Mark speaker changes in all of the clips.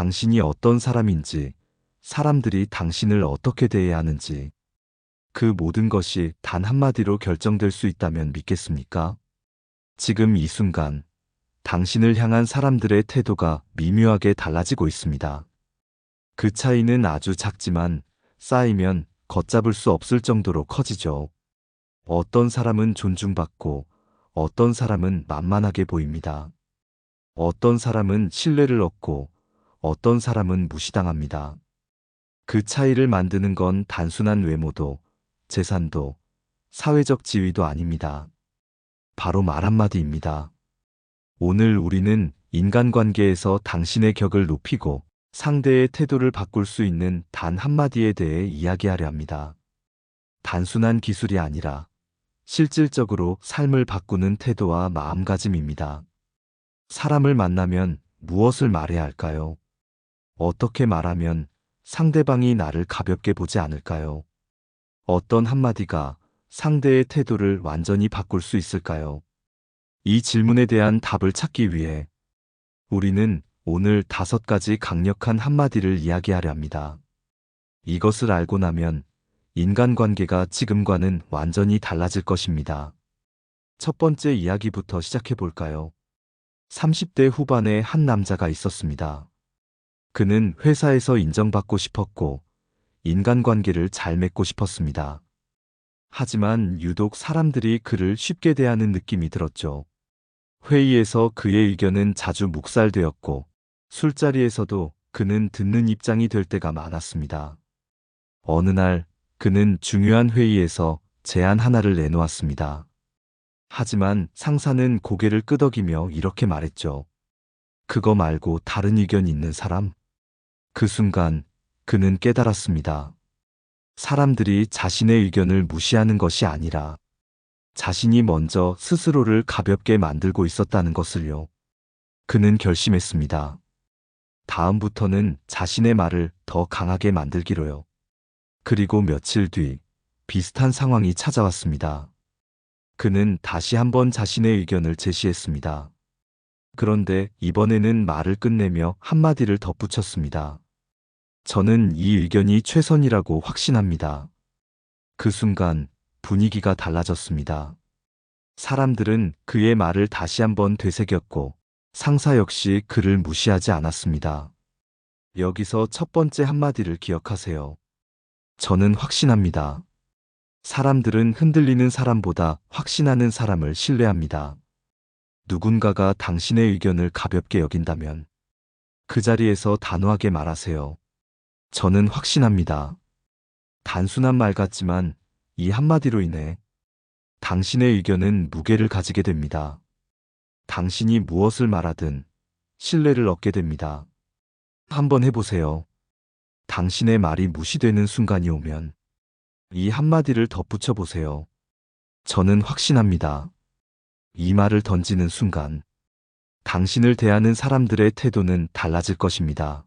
Speaker 1: 당신이 어떤 사람인지, 사람들이 당신을 어떻게 대해야 하는지, 그 모든 것이 단 한마디로 결정될 수 있다면 믿겠습니까? 지금 이 순간, 당신을 향한 사람들의 태도가 미묘하게 달라지고 있습니다. 그 차이는 아주 작지만 쌓이면 걷잡을 수 없을 정도로 커지죠. 어떤 사람은 존중받고 어떤 사람은 만만하게 보입니다. 어떤 사람은 신뢰를 얻고 어떤 사람은 무시당합니다. 그 차이를 만드는 건 단순한 외모도 재산도 사회적 지위도 아닙니다. 바로 말 한마디입니다. 오늘 우리는 인간관계에서 당신의 격을 높이고 상대의 태도를 바꿀 수 있는 단 한마디에 대해 이야기하려 합니다. 단순한 기술이 아니라 실질적으로 삶을 바꾸는 태도와 마음가짐입니다. 사람을 만나면 무엇을 말해야 할까요? 어떻게 말하면 상대방이 나를 가볍게 보지 않을까요? 어떤 한마디가 상대의 태도를 완전히 바꿀 수 있을까요? 이 질문에 대한 답을 찾기 위해 우리는 오늘 다섯 가지 강력한 한마디를 이야기하려 합니다. 이것을 알고 나면 인간관계가 지금과는 완전히 달라질 것입니다. 첫 번째 이야기부터 시작해 볼까요? 30대 후반에 한 남자가 있었습니다. 그는 회사에서 인정받고 싶었고 인간관계를 잘 맺고 싶었습니다. 하지만 유독 사람들이 그를 쉽게 대하는 느낌이 들었죠. 회의에서 그의 의견은 자주 묵살되었고 술자리에서도 그는 듣는 입장이 될 때가 많았습니다. 어느 날 그는 중요한 회의에서 제안 하나를 내놓았습니다. 하지만 상사는 고개를 끄덕이며 이렇게 말했죠. 그거 말고 다른 의견 있는 사람? 그 순간 그는 깨달았습니다. 사람들이 자신의 의견을 무시하는 것이 아니라 자신이 먼저 스스로를 가볍게 만들고 있었다는 것을요. 그는 결심했습니다. 다음부터는 자신의 말을 더 강하게 만들기로요. 그리고 며칠 뒤 비슷한 상황이 찾아왔습니다. 그는 다시 한번 자신의 의견을 제시했습니다. 그런데 이번에는 말을 끝내며 한마디를 덧붙였습니다. 저는 이 의견이 최선이라고 확신합니다. 그 순간 분위기가 달라졌습니다. 사람들은 그의 말을 다시 한번 되새겼고 상사 역시 그를 무시하지 않았습니다. 여기서 첫 번째 한마디를 기억하세요. 저는 확신합니다. 사람들은 흔들리는 사람보다 확신하는 사람을 신뢰합니다. 누군가가 당신의 의견을 가볍게 여긴다면 그 자리에서 단호하게 말하세요. 저는 확신합니다. 단순한 말 같지만 이 한마디로 인해 당신의 의견은 무게를 가지게 됩니다. 당신이 무엇을 말하든 신뢰를 얻게 됩니다. 한번 해보세요. 당신의 말이 무시되는 순간이 오면 이 한마디를 덧붙여 보세요. 저는 확신합니다. 이 말을 던지는 순간 당신을 대하는 사람들의 태도는 달라질 것입니다.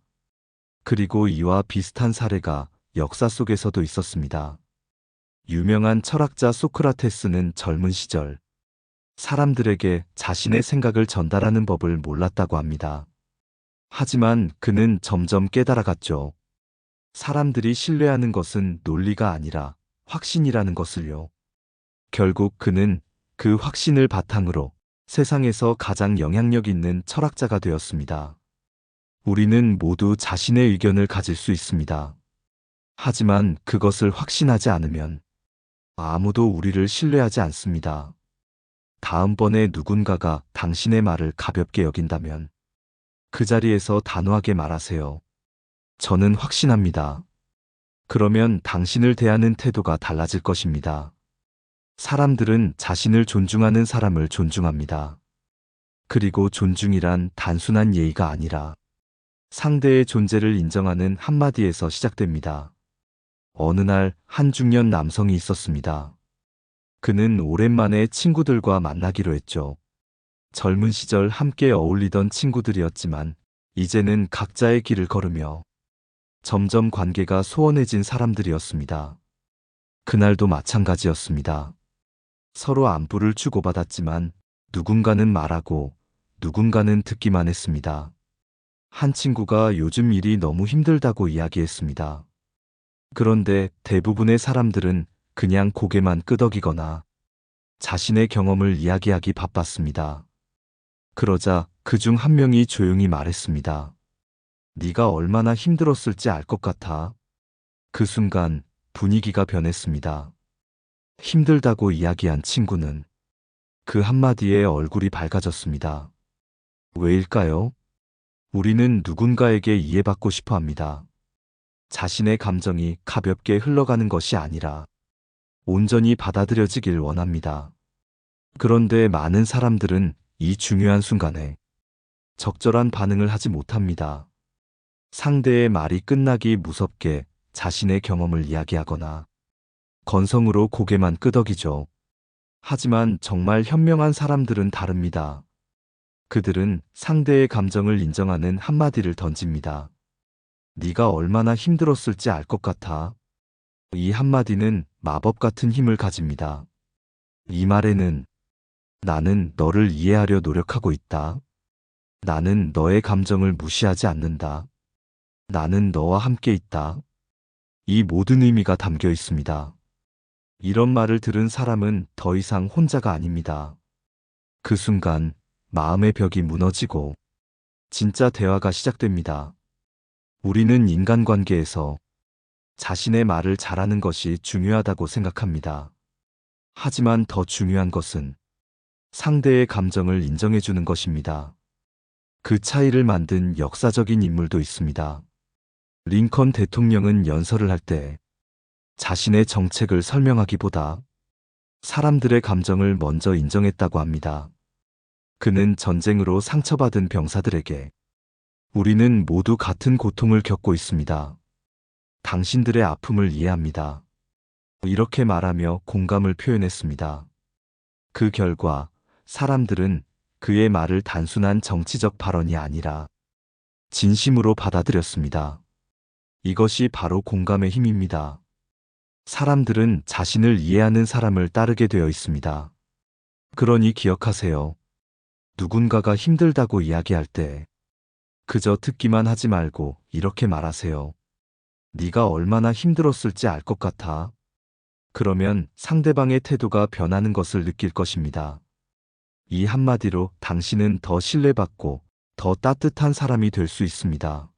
Speaker 1: 그리고 이와 비슷한 사례가 역사 속에서도 있었습니다. 유명한 철학자 소크라테스는 젊은 시절 사람들에게 자신의 생각을 전달하는 법을 몰랐다고 합니다. 하지만 그는 점점 깨달아갔죠. 사람들이 신뢰하는 것은 논리가 아니라 확신이라는 것을요. 결국 그는 그 확신을 바탕으로 세상에서 가장 영향력 있는 철학자가 되었습니다. 우리는 모두 자신의 의견을 가질 수 있습니다. 하지만 그것을 확신하지 않으면 아무도 우리를 신뢰하지 않습니다. 다음번에 누군가가 당신의 말을 가볍게 여긴다면 그 자리에서 단호하게 말하세요. 저는 확신합니다. 그러면 당신을 대하는 태도가 달라질 것입니다. 사람들은 자신을 존중하는 사람을 존중합니다. 그리고 존중이란 단순한 예의가 아니라 상대의 존재를 인정하는 한마디에서 시작됩니다. 어느 날 한 중년 남성이 있었습니다. 그는 오랜만에 친구들과 만나기로 했죠. 젊은 시절 함께 어울리던 친구들이었지만 이제는 각자의 길을 걸으며 점점 관계가 소원해진 사람들이었습니다. 그날도 마찬가지였습니다. 서로 안부를 주고받았지만 누군가는 말하고 누군가는 듣기만 했습니다. 한 친구가 요즘 일이 너무 힘들다고 이야기했습니다. 그런데 대부분의 사람들은 그냥 고개만 끄덕이거나 자신의 경험을 이야기하기 바빴습니다. 그러자 그 중 한 명이 조용히 말했습니다. 네가 얼마나 힘들었을지 알 것 같아. 그 순간 분위기가 변했습니다. 힘들다고 이야기한 친구는 그 한마디에 얼굴이 밝아졌습니다. 왜일까요? 우리는 누군가에게 이해받고 싶어 합니다. 자신의 감정이 가볍게 흘러가는 것이 아니라 온전히 받아들여지길 원합니다. 그런데 많은 사람들은 이 중요한 순간에 적절한 반응을 하지 못합니다. 상대의 말이 끝나기 무섭게 자신의 경험을 이야기하거나 건성으로 고개만 끄덕이죠. 하지만 정말 현명한 사람들은 다릅니다. 그들은 상대의 감정을 인정하는 한마디를 던집니다. 네가 얼마나 힘들었을지 알 것 같아. 이 한마디는 마법 같은 힘을 가집니다. 이 말에는 나는 너를 이해하려 노력하고 있다. 나는 너의 감정을 무시하지 않는다. 나는 너와 함께 있다. 이 모든 의미가 담겨 있습니다. 이런 말을 들은 사람은 더 이상 혼자가 아닙니다. 그 순간 마음의 벽이 무너지고 진짜 대화가 시작됩니다. 우리는 인간관계에서 자신의 말을 잘하는 것이 중요하다고 생각합니다. 하지만 더 중요한 것은 상대의 감정을 인정해주는 것입니다. 그 차이를 만든 역사적인 인물도 있습니다. 링컨 대통령은 연설을 할 때 자신의 정책을 설명하기보다 사람들의 감정을 먼저 인정했다고 합니다. 그는 전쟁으로 상처받은 병사들에게 우리는 모두 같은 고통을 겪고 있습니다. 당신들의 아픔을 이해합니다. 이렇게 말하며 공감을 표현했습니다. 그 결과 사람들은 그의 말을 단순한 정치적 발언이 아니라 진심으로 받아들였습니다. 이것이 바로 공감의 힘입니다. 사람들은 자신을 이해하는 사람을 따르게 되어 있습니다. 그러니 기억하세요. 누군가가 힘들다고 이야기할 때 그저 듣기만 하지 말고 이렇게 말하세요. 네가 얼마나 힘들었을지 알 것 같아. 그러면 상대방의 태도가 변하는 것을 느낄 것입니다. 이 한마디로 당신은 더 신뢰받고 더 따뜻한 사람이 될 수 있습니다.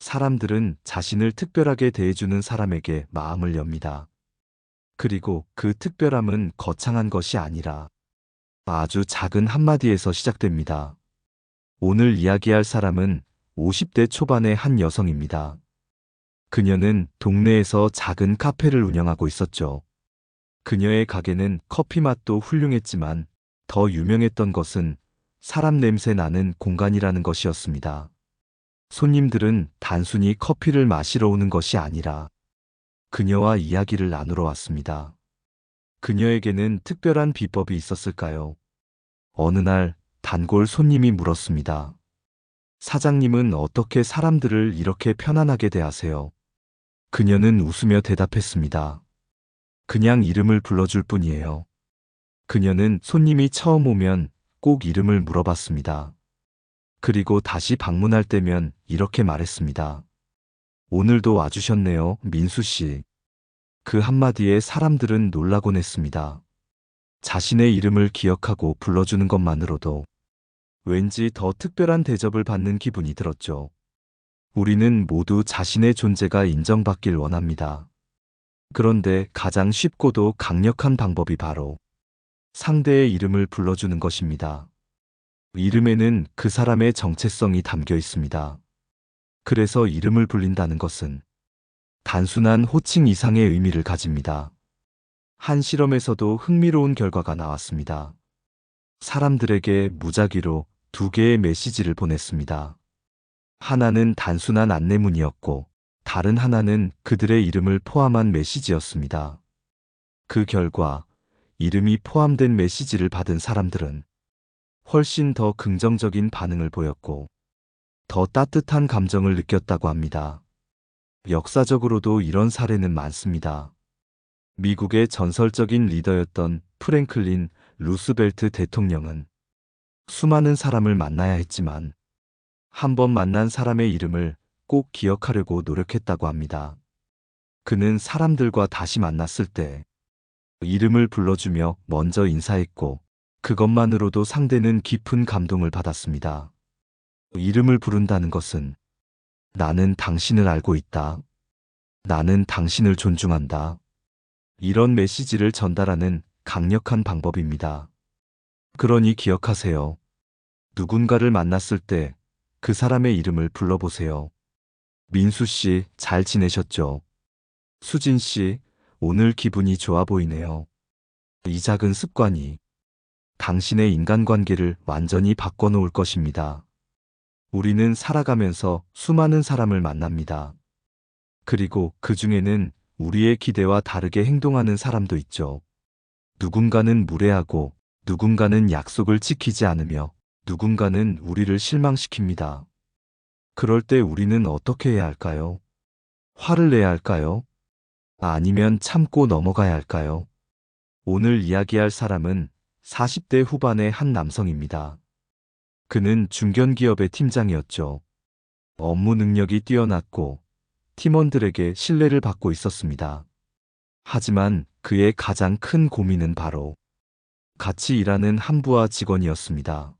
Speaker 1: 사람들은 자신을 특별하게 대해주는 사람에게 마음을 엽니다. 그리고 그 특별함은 거창한 것이 아니라 아주 작은 한마디에서 시작됩니다. 오늘 이야기할 사람은 50대 초반의 한 여성입니다. 그녀는 동네에서 작은 카페를 운영하고 있었죠. 그녀의 가게는 커피 맛도 훌륭했지만 더 유명했던 것은 사람 냄새 나는 공간이라는 것이었습니다. 손님들은 단순히 커피를 마시러 오는 것이 아니라 그녀와 이야기를 나누러 왔습니다. 그녀에게는 특별한 비법이 있었을까요? 어느 날 단골 손님이 물었습니다. 사장님은 어떻게 사람들을 이렇게 편안하게 대하세요? 그녀는 웃으며 대답했습니다. 그냥 이름을 불러줄 뿐이에요. 그녀는 손님이 처음 오면 꼭 이름을 물어봤습니다. 그리고 다시 방문할 때면 이렇게 말했습니다. 오늘도 와주셨네요, 민수 씨. 그 한마디에 사람들은 놀라곤 했습니다. 자신의 이름을 기억하고 불러주는 것만으로도 왠지 더 특별한 대접을 받는 기분이 들었죠. 우리는 모두 자신의 존재가 인정받길 원합니다. 그런데 가장 쉽고도 강력한 방법이 바로 상대의 이름을 불러주는 것입니다. 이름에는 그 사람의 정체성이 담겨 있습니다. 그래서 이름을 불린다는 것은 단순한 호칭 이상의 의미를 가집니다. 한 실험에서도 흥미로운 결과가 나왔습니다. 사람들에게 무작위로 두 개의 메시지를 보냈습니다. 하나는 단순한 안내문이었고 다른 하나는 그들의 이름을 포함한 메시지였습니다. 그 결과 이름이 포함된 메시지를 받은 사람들은 훨씬 더 긍정적인 반응을 보였고 더 따뜻한 감정을 느꼈다고 합니다. 역사적으로도 이런 사례는 많습니다. 미국의 전설적인 리더였던 프랭클린 루스벨트 대통령은 수많은 사람을 만나야 했지만 한 번 만난 사람의 이름을 꼭 기억하려고 노력했다고 합니다. 그는 사람들과 다시 만났을 때 이름을 불러주며 먼저 인사했고 그것만으로도 상대는 깊은 감동을 받았습니다. 이름을 부른다는 것은 나는 당신을 알고 있다. 나는 당신을 존중한다. 이런 메시지를 전달하는 강력한 방법입니다. 그러니 기억하세요. 누군가를 만났을 때 그 사람의 이름을 불러보세요. 민수 씨, 잘 지내셨죠? 수진 씨, 오늘 기분이 좋아 보이네요. 이 작은 습관이 당신의 인간관계를 완전히 바꿔놓을 것입니다. 우리는 살아가면서 수많은 사람을 만납니다. 그리고 그 중에는 우리의 기대와 다르게 행동하는 사람도 있죠. 누군가는 무례하고 누군가는 약속을 지키지 않으며 누군가는 우리를 실망시킵니다. 그럴 때 우리는 어떻게 해야 할까요? 화를 내야 할까요? 아니면 참고 넘어가야 할까요? 오늘 이야기할 사람은 40대 후반의 한 남성입니다. 그는 중견기업의 팀장이었죠. 업무 능력이 뛰어났고 팀원들에게 신뢰를 받고 있었습니다. 하지만 그의 가장 큰 고민은 바로 같이 일하는 한부하 직원이었습니다.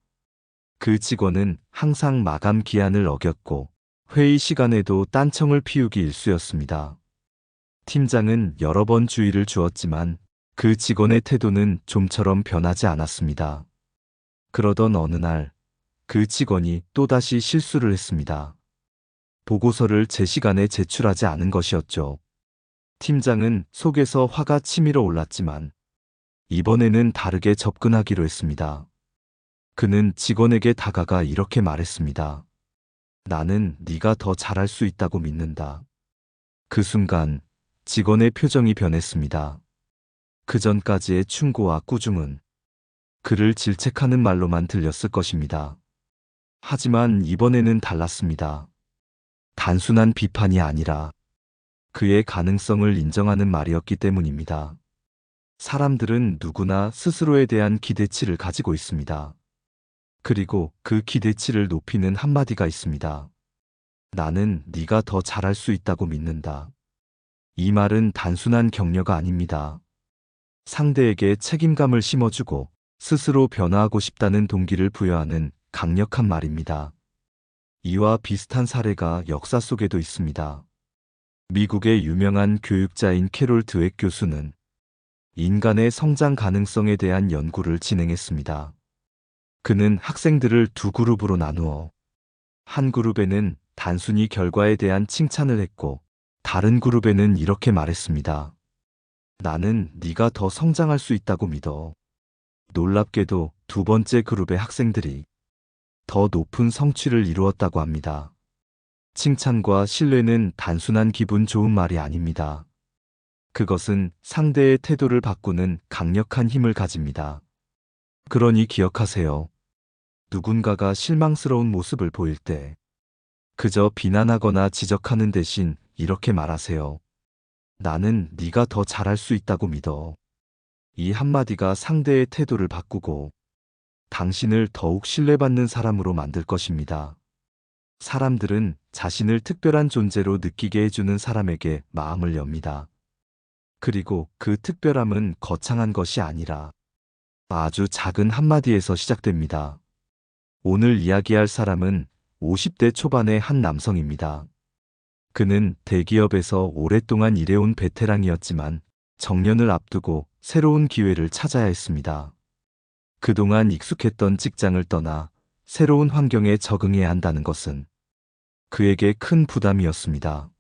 Speaker 1: 그 직원은 항상 마감 기한을 어겼고 회의 시간에도 딴청을 피우기 일쑤였습니다. 팀장은 여러 번 주의를 주었지만 그 직원의 태도는 좀처럼 변하지 않았습니다. 그러던 어느 날 그 직원이 또다시 실수를 했습니다. 보고서를 제 시간에 제출하지 않은 것이었죠. 팀장은 속에서 화가 치밀어 올랐지만 이번에는 다르게 접근하기로 했습니다. 그는 직원에게 다가가 이렇게 말했습니다. 나는 네가 더 잘할 수 있다고 믿는다. 그 순간 직원의 표정이 변했습니다. 그 전까지의 충고와 꾸중은 그를 질책하는 말로만 들렸을 것입니다. 하지만 이번에는 달랐습니다. 단순한 비판이 아니라 그의 가능성을 인정하는 말이었기 때문입니다. 사람들은 누구나 스스로에 대한 기대치를 가지고 있습니다. 그리고 그 기대치를 높이는 한마디가 있습니다. 나는 네가 더 잘할 수 있다고 믿는다. 이 말은 단순한 격려가 아닙니다. 상대에게 책임감을 심어주고 스스로 변화하고 싶다는 동기를 부여하는 강력한 말입니다. 이와 비슷한 사례가 역사 속에도 있습니다. 미국의 유명한 교육자인 캐롤 드웩 교수는 인간의 성장 가능성에 대한 연구를 진행했습니다. 그는 학생들을 두 그룹으로 나누어 한 그룹에는 단순히 결과에 대한 칭찬을 했고 다른 그룹에는 이렇게 말했습니다. 나는 네가 더 성장할 수 있다고 믿어. 놀랍게도 두 번째 그룹의 학생들이 더 높은 성취를 이루었다고 합니다. 칭찬과 신뢰는 단순한 기분 좋은 말이 아닙니다. 그것은 상대의 태도를 바꾸는 강력한 힘을 가집니다. 그러니 기억하세요. 누군가가 실망스러운 모습을 보일 때 그저 비난하거나 지적하는 대신 이렇게 말하세요. 나는 네가 더 잘할 수 있다고 믿어. 이 한마디가 상대의 태도를 바꾸고 당신을 더욱 신뢰받는 사람으로 만들 것입니다. 사람들은 자신을 특별한 존재로 느끼게 해주는 사람에게 마음을 엽니다. 그리고 그 특별함은 거창한 것이 아니라 아주 작은 한마디에서 시작됩니다. 오늘 이야기할 사람은 50대 초반의 한 남성입니다. 그는 대기업에서 오랫동안 일해온 베테랑이었지만 정년을 앞두고 새로운 기회를 찾아야 했습니다. 그동안 익숙했던 직장을 떠나 새로운 환경에 적응해야 한다는 것은 그에게 큰 부담이었습니다.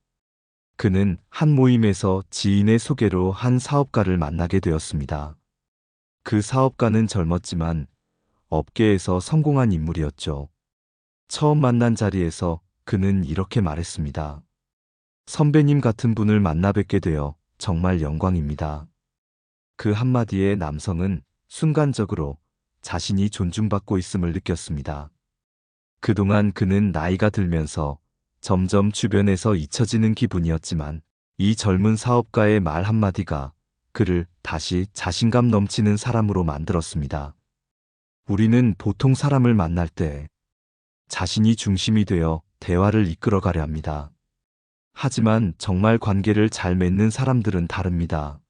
Speaker 1: 그는 한 모임에서 지인의 소개로 한 사업가를 만나게 되었습니다. 그 사업가는 젊었지만 업계에서 성공한 인물이었죠. 처음 만난 자리에서 그는 이렇게 말했습니다. 선배님 같은 분을 만나 뵙게 되어 정말 영광입니다. 그 한마디에 남성은 순간적으로 자신이 존중받고 있음을 느꼈습니다. 그동안 그는 나이가 들면서 점점 주변에서 잊혀지는 기분이었지만 이 젊은 사업가의 말 한마디가 그를 다시 자신감 넘치는 사람으로 만들었습니다. 우리는 보통 사람을 만날 때 자신이 중심이 되어 대화를 이끌어가려 합니다. 하지만 정말 관계를 잘 맺는 사람들은 다릅니다.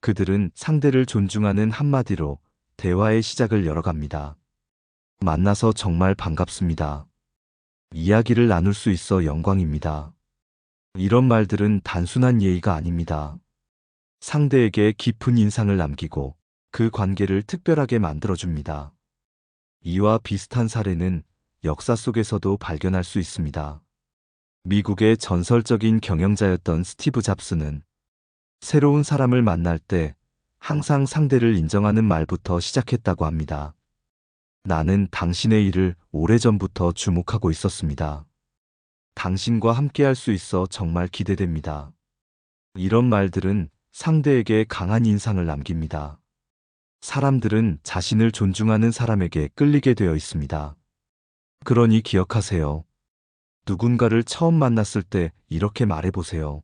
Speaker 1: 그들은 상대를 존중하는 한마디로 대화의 시작을 열어갑니다. 만나서 정말 반갑습니다. 이야기를 나눌 수 있어 영광입니다. 이런 말들은 단순한 예의가 아닙니다. 상대에게 깊은 인상을 남기고 그 관계를 특별하게 만들어줍니다. 이와 비슷한 사례는 역사 속에서도 발견할 수 있습니다. 미국의 전설적인 경영자였던 스티브 잡스는 새로운 사람을 만날 때 항상 상대를 인정하는 말부터 시작했다고 합니다. 나는 당신의 일을 오래전부터 주목하고 있었습니다. 당신과 함께할 수 있어 정말 기대됩니다. 이런 말들은 상대에게 강한 인상을 남깁니다. 사람들은 자신을 존중하는 사람에게 끌리게 되어 있습니다. 그러니 기억하세요. 누군가를 처음 만났을 때 이렇게 말해보세요.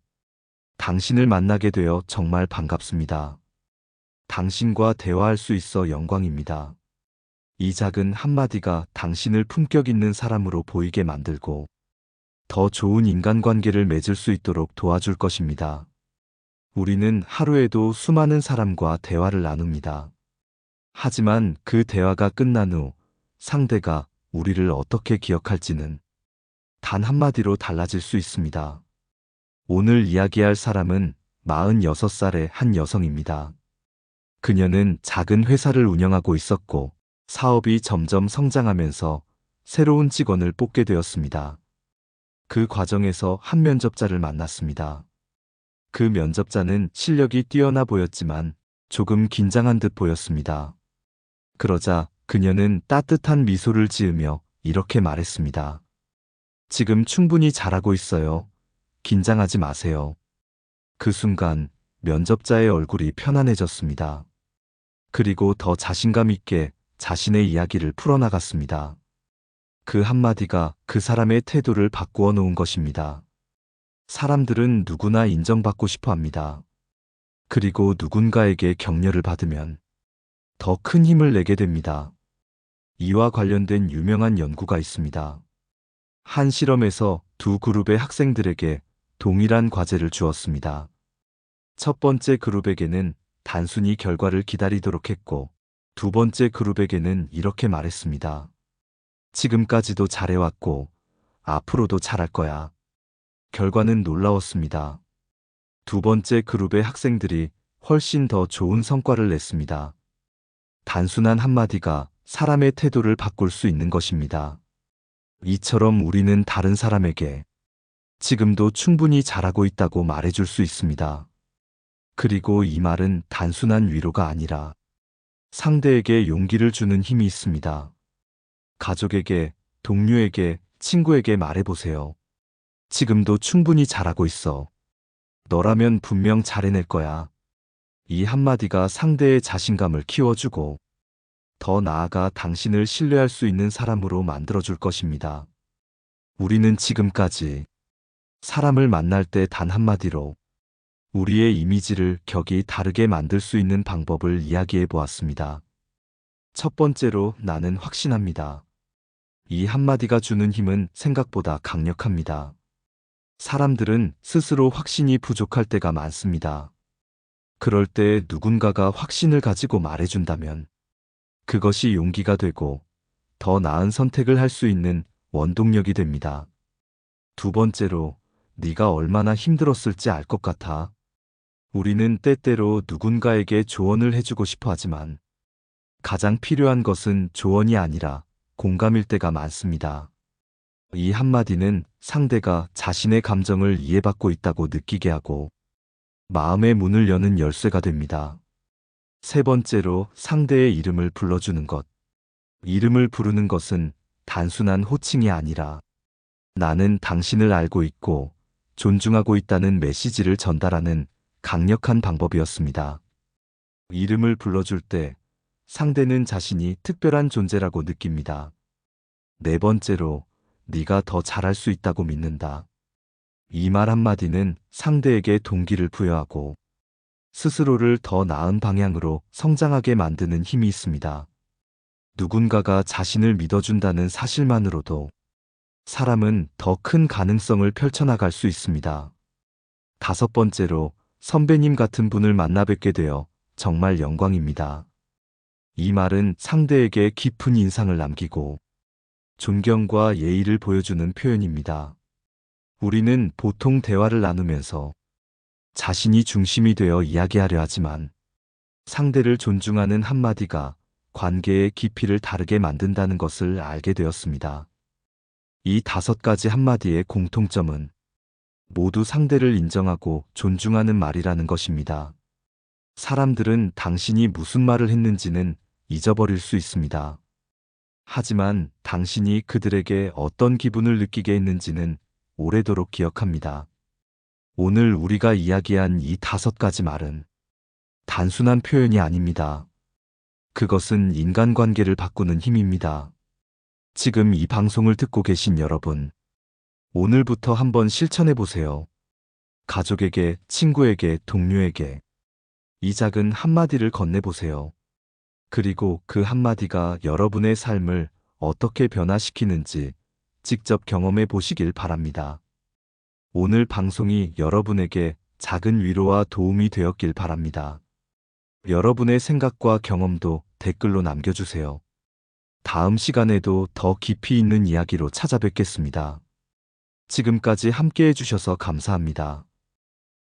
Speaker 1: 당신을 만나게 되어 정말 반갑습니다. 당신과 대화할 수 있어 영광입니다. 이 작은 한마디가 당신을 품격 있는 사람으로 보이게 만들고 더 좋은 인간관계를 맺을 수 있도록 도와줄 것입니다. 우리는 하루에도 수많은 사람과 대화를 나눕니다. 하지만 그 대화가 끝난 후 상대가 우리를 어떻게 기억할지는 단 한마디로 달라질 수 있습니다. 오늘 이야기할 사람은 46살의 한 여성입니다. 그녀는 작은 회사를 운영하고 있었고 사업이 점점 성장하면서 새로운 직원을 뽑게 되었습니다. 그 과정에서 한 면접자를 만났습니다. 그 면접자는 실력이 뛰어나 보였지만 조금 긴장한 듯 보였습니다. 그러자 그녀는 따뜻한 미소를 지으며 이렇게 말했습니다. 지금 충분히 잘하고 있어요. 긴장하지 마세요. 그 순간 면접자의 얼굴이 편안해졌습니다. 그리고 더 자신감 있게 자신의 이야기를 풀어나갔습니다. 그 한마디가 그 사람의 태도를 바꾸어 놓은 것입니다. 사람들은 누구나 인정받고 싶어 합니다. 그리고 누군가에게 격려를 받으면 더 큰 힘을 내게 됩니다. 이와 관련된 유명한 연구가 있습니다. 한 실험에서 두 그룹의 학생들에게 동일한 과제를 주었습니다. 첫 번째 그룹에게는 단순히 결과를 기다리도록 했고 두 번째 그룹에게는 이렇게 말했습니다. 지금까지도 잘해왔고 앞으로도 잘할 거야. 결과는 놀라웠습니다. 두 번째 그룹의 학생들이 훨씬 더 좋은 성과를 냈습니다. 단순한 한마디가 사람의 태도를 바꿀 수 있는 것입니다. 이처럼 우리는 다른 사람에게 지금도 충분히 잘하고 있다고 말해줄 수 있습니다. 그리고 이 말은 단순한 위로가 아니라 상대에게 용기를 주는 힘이 있습니다. 가족에게, 동료에게, 친구에게 말해보세요. 지금도 충분히 잘하고 있어. 너라면 분명 잘해낼 거야. 이 한마디가 상대의 자신감을 키워주고 더 나아가 당신을 신뢰할 수 있는 사람으로 만들어줄 것입니다. 우리는 지금까지 사람을 만날 때 단 한마디로 우리의 이미지를 격이 다르게 만들 수 있는 방법을 이야기해 보았습니다. 첫 번째로 나는 확신합니다. 이 한마디가 주는 힘은 생각보다 강력합니다. 사람들은 스스로 확신이 부족할 때가 많습니다. 그럴 때 누군가가 확신을 가지고 말해준다면 그것이 용기가 되고 더 나은 선택을 할 수 있는 원동력이 됩니다. 두 번째로 네가 얼마나 힘들었을지 알 것 같아. 우리는 때때로 누군가에게 조언을 해주고 싶어 하지만 가장 필요한 것은 조언이 아니라 공감일 때가 많습니다. 이 한마디는 상대가 자신의 감정을 이해받고 있다고 느끼게 하고 마음의 문을 여는 열쇠가 됩니다. 세 번째로 상대의 이름을 불러주는 것. 이름을 부르는 것은 단순한 호칭이 아니라 나는 당신을 알고 있고 존중하고 있다는 메시지를 전달하는 강력한 방법이었습니다. 이름을 불러줄 때 상대는 자신이 특별한 존재라고 느낍니다. 네 번째로 네가 더 잘할 수 있다고 믿는다. 이 말 한마디는 상대에게 동기를 부여하고 스스로를 더 나은 방향으로 성장하게 만드는 힘이 있습니다. 누군가가 자신을 믿어준다는 사실만으로도 사람은 더 큰 가능성을 펼쳐나갈 수 있습니다. 다섯 번째로 선배님 같은 분을 만나 뵙게 되어 정말 영광입니다. 이 말은 상대에게 깊은 인상을 남기고 존경과 예의를 보여주는 표현입니다. 우리는 보통 대화를 나누면서 자신이 중심이 되어 이야기하려 하지만 상대를 존중하는 한마디가 관계의 깊이를 다르게 만든다는 것을 알게 되었습니다. 이 다섯 가지 한마디의 공통점은 모두 상대를 인정하고 존중하는 말이라는 것입니다. 사람들은 당신이 무슨 말을 했는지는 잊어버릴 수 있습니다. 하지만 당신이 그들에게 어떤 기분을 느끼게 했는지는 오래도록 기억합니다. 오늘 우리가 이야기한 이 다섯 가지 말은 단순한 표현이 아닙니다. 그것은 인간관계를 바꾸는 힘입니다. 지금 이 방송을 듣고 계신 여러분, 오늘부터 한번 실천해 보세요. 가족에게, 친구에게, 동료에게 이 작은 한마디를 건네보세요. 그리고 그 한마디가 여러분의 삶을 어떻게 변화시키는지 직접 경험해 보시길 바랍니다. 오늘 방송이 여러분에게 작은 위로와 도움이 되었길 바랍니다. 여러분의 생각과 경험도 댓글로 남겨주세요. 다음 시간에도 더 깊이 있는 이야기로 찾아뵙겠습니다. 지금까지 함께 해주셔서 감사합니다.